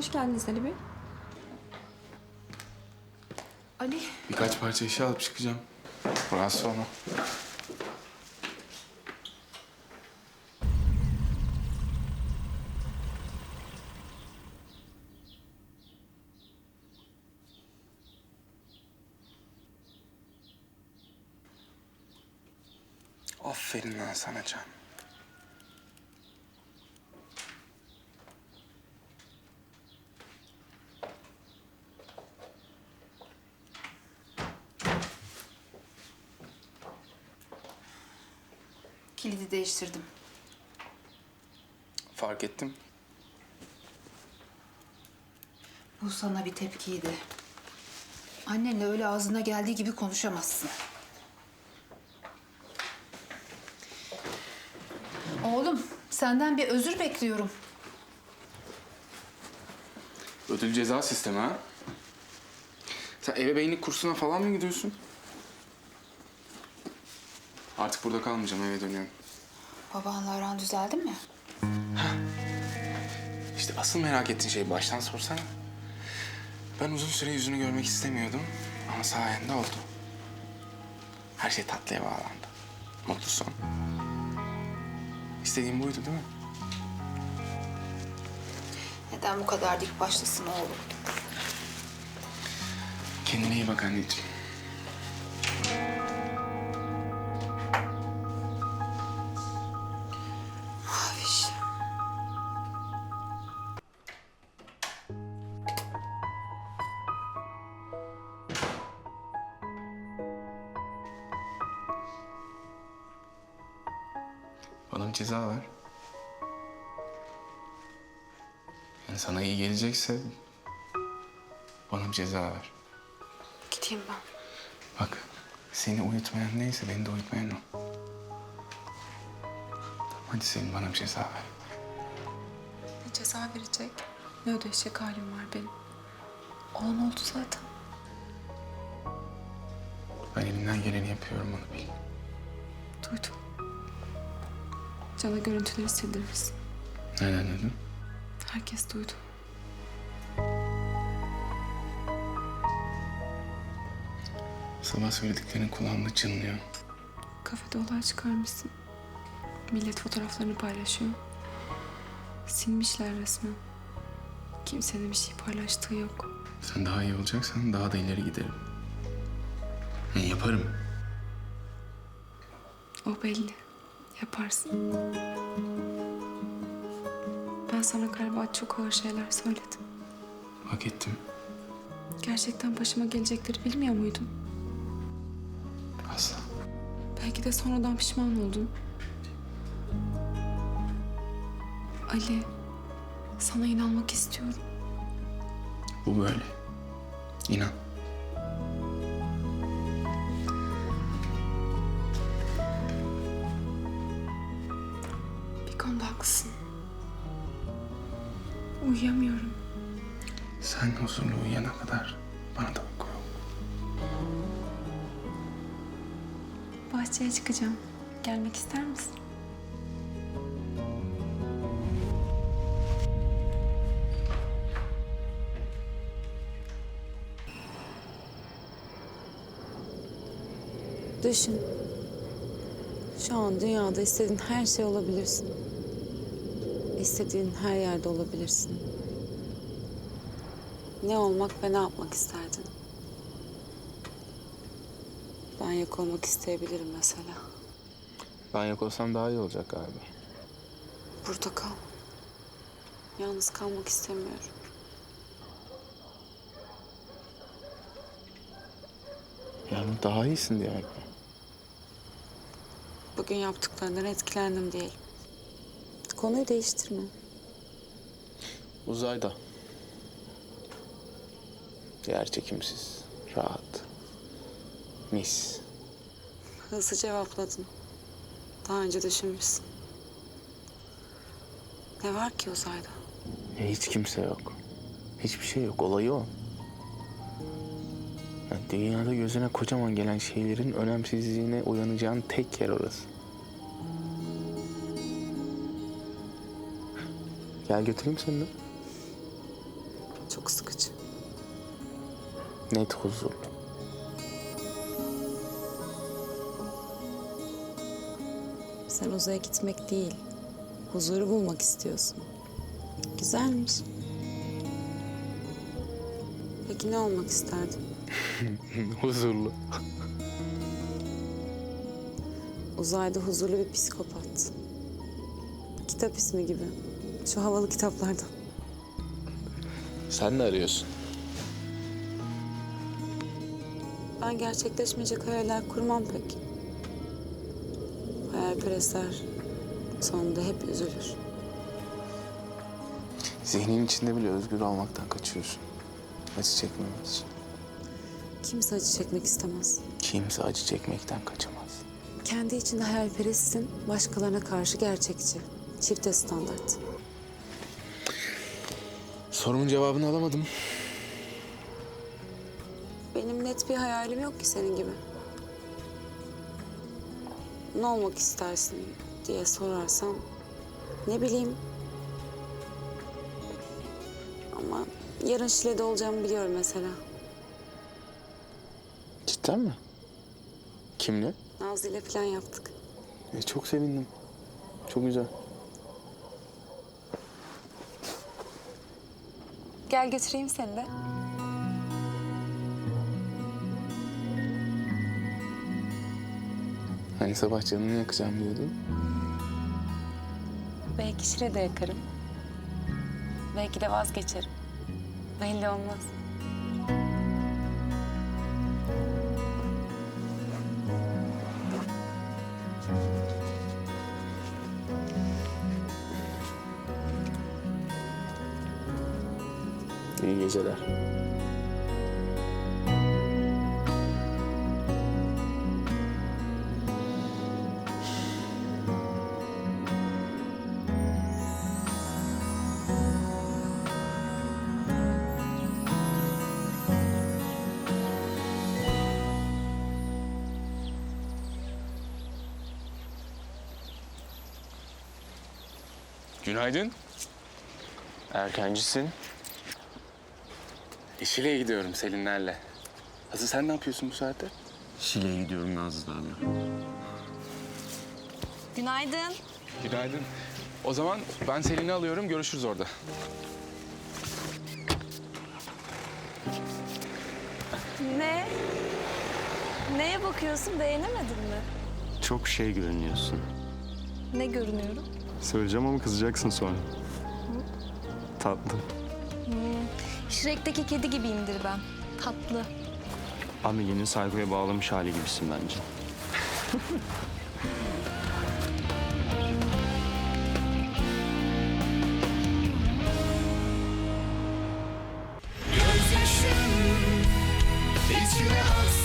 Hoş geldiniz Ali Bey. Ali, Birkaç parça eşya alıp çıkacağım. Rahatsız olma. Aferin lan sana Can. Kilidi değiştirdim. Fark ettim. Bu sana bir tepkiydi. Annenle öyle ağzına geldiği gibi konuşamazsın. Oğlum, senden bir özür bekliyorum. Ödül ceza sistemi ha? Sen ebeveynlik kursuna falan mı gidiyorsun? Artık burada kalmayacağım, eve dönüyorum. Babanla aran düzeldi mi? İşte asıl merak ettiğin şeyi baştan sorsana. Ben uzun süre yüzünü görmek istemiyordum ama sayende oldu. Her şey tatlıya bağlandı. Mutlu son. İstediğim buydu değil mi? Neden bu kadar dik başlısın oğlum? Kendine iyi bak anneciğim. Bana bir ceza ver. Yani sana iyi gelecekse bana bir ceza ver. Gideyim ben. Bak seni uyutmayan neyse beni de uyutmayan o. Hadi senin bana bir ceza ver. Ne ceza verecek, ne ödeyecek halim var benim. Olan oldu zaten. Ben elimden geleni yapıyorum onu bil. Duydum. Cana görüntüleri sildiririz. Neden dedim? Herkes duydu. Sabah söylediklerin kulağımda çınlıyor. Kafede olay çıkarmışsın. Millet fotoğraflarını paylaşıyor. Silmişler resmen. Kimsenin bir şey paylaştığı yok. Sen daha iyi olacaksan daha da ileri giderim. Yani yaparım. O belli. Yaparsın. Ben sana galiba çok ağır şeyler söyledim. Hak ettim. Gerçekten başıma gelecekleri bilmiyor muydun? Asla. Belki de sonradan pişman oldun. Ali, sana inanmak istiyorum. Bu böyle. İnan. Uyuyamıyorum. Sen huzurlu uyuyana kadar bana da uyku yok. Bahçeye çıkacağım. Gelmek ister misin? Düşün. Şu an dünyada istediğin her şey olabilirsin. İstediğin her yerde olabilirsin. Ne olmak ve ne yapmak isterdin? Ben yok olmak isteyebilirim mesela. Ben yok olsam daha iyi olacak galiba. Burada kal. Yalnız kalmak istemiyorum. Yani daha iyisin diye? Bugün yaptıklarından etkilendim değil. Konuyu değiştirme. Uzayda. Yer çekimsiz, rahat, mis. Hızlı cevapladın. Daha önce düşünmüşsün. Ne var ki uzayda? Ya hiç kimse yok. Hiçbir şey yok. Olayı o. Yani dünyada gözüne kocaman gelen şeylerin önemsizliğine uyanacağın tek yer orası. Gel götüreyim seni de. Çok sıkıcı. Net huzurlu. Sen uzaya gitmek değil, huzuru bulmak istiyorsun. Güzelmiş. Peki ne olmak isterdin? huzurlu. Uzayda huzurlu bir psikopat. Kitap ismi gibi. Şu havalı kitaplardan. Sen ne arıyorsun? Ben gerçekleşmeyecek hayaller kurmam pek. Hayalperestler sonunda hep üzülür. Zihnin içinde bile özgür olmaktan kaçıyorsun. Acı çekmemek için. Kimse acı çekmek istemez. Kimse acı çekmekten kaçamaz. Kendi içinde hayalperestsin, başkalarına karşı gerçekçi. Çifte standart. Sorumun cevabını alamadım. Benim net bir hayalim yok ki senin gibi. Ne olmak istersin diye sorarsam ne bileyim. Ama yarın Şile'de olacağımı biliyorum mesela. Cidden mi? Kimle? Nazlı ile plan yaptık. E, çok sevindim. Çok güzel. Gel götüreyim seni de. Hani sabah canını yakacağım diyordun. Belki Şile de yakarım. Belki de vazgeçerim. Belli olmaz. İyi geceler. Günaydın. Erkencisin. İşiyle gidiyorum Selinlerle. Hazır sen ne yapıyorsun bu saatte? Şile'ye gidiyorum Nazlı'larla. Günaydın. Günaydın. O zaman ben Selin'i alıyorum. Görüşürüz orada. Ne? Neye bakıyorsun? Beğenemedin mi? Çok şey görünüyorsun. Ne görünüyorum? Söyleyeceğim ama kızacaksın sonra. Tatlı. Shrek'teki kedi gibiyimdir ben. Tatlı. Amelie'nin Sayko'ya bağlamış hali gibisin bence. Gözyaşım içime aksın